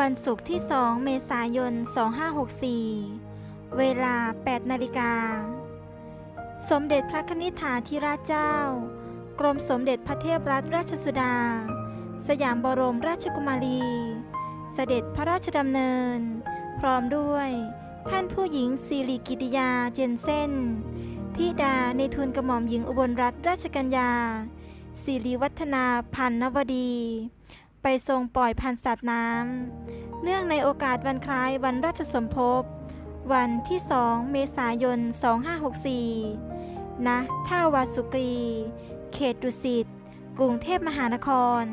วันศุกร์ที่ 2 เมษายน 2564 เวลา 8 นาฬิกา สมเด็จพระนิธิาธิราชเจ้า กรมสมเด็จพระเทพรัตนราชสุดา สยามบรมราชกุมารี เสด็จพระราชดำเนิน พร้อมด้วย ท่านผู้หญิงสิริกิติยาเจนเซนทิดาในทุนกระหม่อมหญิงอุบลรัตนราชกัญญาสิริวัฒนาพันนวดี ทรงปล่อยพันธุ์สัตว์น้ำ เนื่องในโอกาสวันคล้ายวันราชสมภพ วันที่สองเมษายน 2564 ณ ท่าวาสุกรี เขตดุสิต กรุงเทพมหานคร